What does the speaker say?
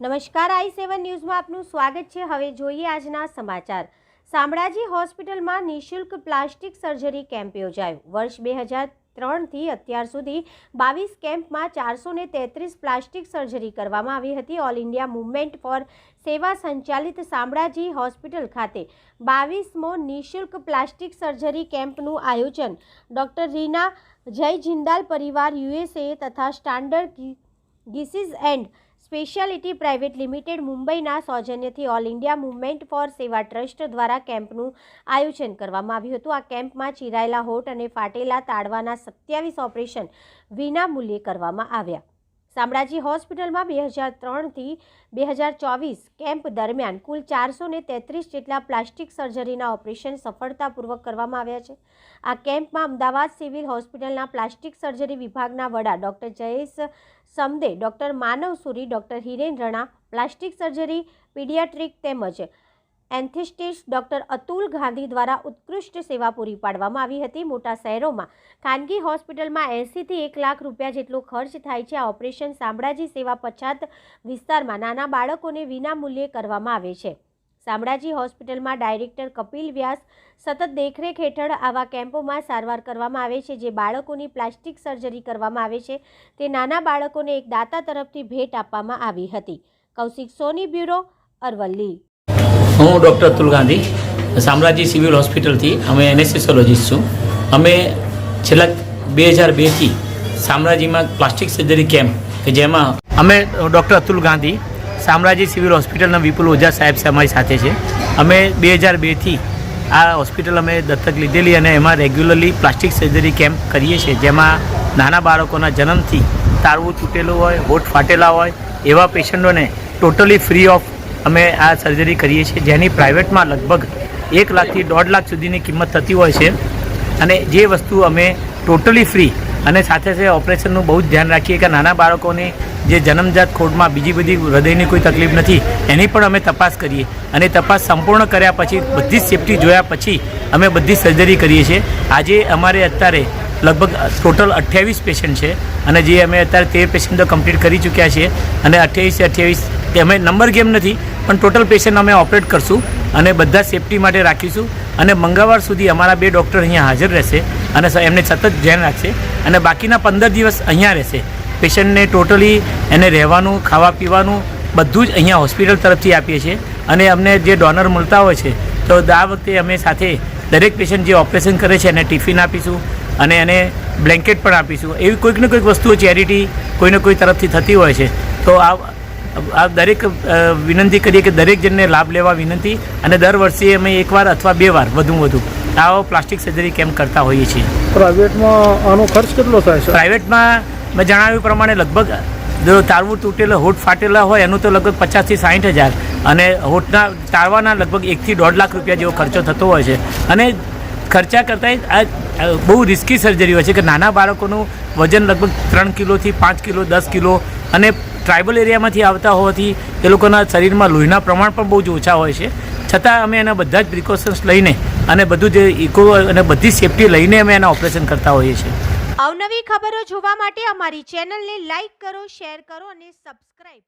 નમસ્કાર, આઈ સેવન ન્યૂઝમાં આપનું સ્વાગત છે. હવે જોઈએ આજના સમાચાર. શામળાજી હોસ્પિટલમાં નિઃશુલ્ક પ્લાસ્ટિક સર્જરી કેમ્પ યોજાયો. વર્ષ બે હજાર ત્રણથી અત્યાર સુધી બાવીસ કેમ્પમાં ચારસો ને તેત્રીસ પ્લાસ્ટિક સર્જરી કરવામાં આવી હતી. ઓલ ઇન્ડિયા મુવમેન્ટ ફોર સેવા સંચાલિત શામળાજી હોસ્પિટલ ખાતે બાવીસમો નિઃશુલ્ક પ્લાસ્ટિક સર્જરી કેમ્પનું આયોજન ડૉક્ટર રીના જય જિંદાલ પરિવાર યુએસએ તથા સ્ટાન્ડર્ડ ગીસીસ એન્ડ સ્પેશિયાલિટી પ્રાઇવેટ લિમિટેડ મુંબઈના સૌજન્યથી all India movement for Seva trust દ્વારા કેમ્પનું આયોજન કરવામાં આવ્યું હતું. આ કેમ્પમાં ચીરાયેલા હોટ અને ફાટેલા તાળવાના સત્યાવીસ ઓપરેશન વિના મૂલ્યે કરવામાં આવ્યા. શામળાજી હોસ્પિટલમાં બે હજાર ત્રણથી બે હજાર ચોવીસ કેમ્પ દરમિયાન કુલ ચારસો ને તેત્રીસ જેટલા પ્લાસ્ટિક સર્જરીના ઓપરેશન સફળતાપૂર્વક કરવામાં આવ્યા છે. આ કેમ્પમાં અમદાવાદ સિવિલ હોસ્પિટલના પ્લાસ્ટિક સર્જરી વિભાગના વડા doctor Jayesh Samde, doctor Manav Suri, doctor Hiren Rana, plastic surgery, paediatric તેમજ એન્થિસ્ટિસ્ટ ડૉક્ટર અતુલ ગાંધી દ્વારા ઉત્કૃષ્ટ સેવા પૂરી પાડવામાં આવી હતી. મોટા શહેરોમાં ખાનગી હોસ્પિટલમાં એંસીથી એક લાખ રૂપિયા જેટલો ખર્ચ થાય છે. આ ઓપરેશન શામળાજી સેવા પછાત વિસ્તારમાં નાના બાળકોને વિનામૂલ્યે કરવામાં આવે છે. શામળાજી હોસ્પિટલમાં ડાયરેક્ટર કપિલ વ્યાસ સતત દેખરેખ હેઠળ આવા કેમ્પોમાં સારવાર કરવામાં આવે છે, જે બાળકોની પ્લાસ્ટિક સર્જરી કરવામાં આવે છે. તે નાના બાળકોને એક દાતા તરફથી ભેટ આપવામાં આવી હતી. કૌશિક સોની બ્યુરો અરવલ્લી. હું ડૉક્ટર અતુલ ગાંધી શામળાજી સિવિલ હોસ્પિટલથી અમે એનેસ્થેસોલોજીસ્ટ છું. અમે છેલ્લા બે હજાર બેથી શામળાજીમાં પ્લાસ્ટિક સર્જરી કેમ્પ કે જેમાં અમે ડૉક્ટર અતુલ ગાંધી શામળાજી સિવિલ હોસ્પિટલના વિપુલ ઓઝા સાહેબ અમારી સાથે છે. અમે બે હજાર બેથી આ હોસ્પિટલ અમે દત્તક લીધેલી અને એમાં રેગ્યુલરલી પ્લાસ્ટિક સર્જરી કેમ્પ કરીએ છીએ, જેમાં નાના બાળકોના જન્મથી તારવું તૂટેલું હોય, હોઠ ફાટેલા હોય એવા પેશન્ટોને ટોટલી ફ્રી ઓફ અમે આ સર્જરી કરીએ છીએ, જેની પ્રાઇવેટમાં લગભગ એક લાખથી દોઢ લાખ સુધીની કિંમત થતી હોય છે. અને જે વસ્તુ અમે ટોટલી ફ્રી અને સાથે સાથે ઓપરેશનનું બહુ જ ધ્યાન રાખીએ કે નાના બાળકોને જે જન્મજાત ખોડમાં બીજી બધી હૃદયની કોઈ તકલીફ નથી, એની પણ અમે તપાસ કરીએ. અને તપાસ સંપૂર્ણ કર્યા પછી, બધી જ સેફટી જોયા પછી અમે બધી સર્જરી કરીએ છીએ. આજે અમારે અત્યારે લગભગ ટોટલ અઠ્યાવીસ પેશન્ટ છે. અને જે અમે અત્યારે તેર પેશન્ટ તો કમ્પ્લીટ કરી ચૂક્યા છીએ. અને અઠ્યાવીસ અઠ્યાવીસ તે અમે નંબર ગેમ નથી, પણ ટોટલ પેશન્ટ અમે ઓપરેટ કરશું અને બધા સેફટી માટે રાખીશું. અને મંગળવાર સુધી અમારા બે ડૉક્ટર અહીંયા હાજર રહેશે અને એમને સતત ધ્યાન રાખશે અને બાકીના પંદર દિવસ અહીંયા રહેશે. પેશન્ટને ટોટલી એને રહેવાનું, ખાવા પીવાનું બધું જ અહીંયા હોસ્પિટલ તરફથી આપીએ છીએ. અને અમને જે ડોનર મળતા હોય છે, તો આ વખતે અમે સાથે દરેક પેશન્ટ જે ઓપરેશન કરે છે, એને ટિફિન આપીશું અને એને બ્લેન્કેટ પણ આપીશું. એવી કોઈક ને કોઈક વસ્તુઓ ચેરિટી કોઈને કોઈ તરફથી થતી હોય છે, તો આ આ દરેક વિનંતી કરીએ કે દરેક જણને લાભ લેવા વિનંતી અને દર વર્ષે અમે એકવાર અથવા બે વાર વધુ વધુ આવો પ્લાસ્ટિક સર્જરી કેમ્પ કરતા હોઈએ છીએ. પ્રાઇવેટમાં આનો ખર્ચ કેટલો થાય છે? પ્રાઇવેટમાં મેં જણાવ્યું પ્રમાણે લગભગ જો તારવું તૂટેલા હોઠ ફાટેલા હોય એનું તો લગભગ પચાસથી સાઠ હજાર અને હોઠના તારવાના લગભગ એકથી દોઢ લાખ રૂપિયા જેવો ખર્ચો થતો હોય છે. અને ખર્ચા કરતાં આ આ બહુ રિસ્કી સર્જરી હોય છે કે નાના બાળકોનું વજન લગભગ ત્રણ કિલોથી પાંચ કિલો દસ કિલો અને ટ્રાઇબલ એરિયામાંથી આવતા હોવાથી એ લોકોના શરીરમાં લોહીના પ્રમાણ પણ બહુ જ ઓછા હોય છે. છતાં અમે એના બધા જ પ્રિકોશન્સ લઈને અને બધું જે ઇકો અને બધી સેફટી લઈને અમે એના ઓપરેશન કરતા હોઈએ છીએ. અવનવી ખબરો જોવા માટે અમારી ચેનલને લાઈક કરો શેર કરો અને સબસ્ક્રાઇબ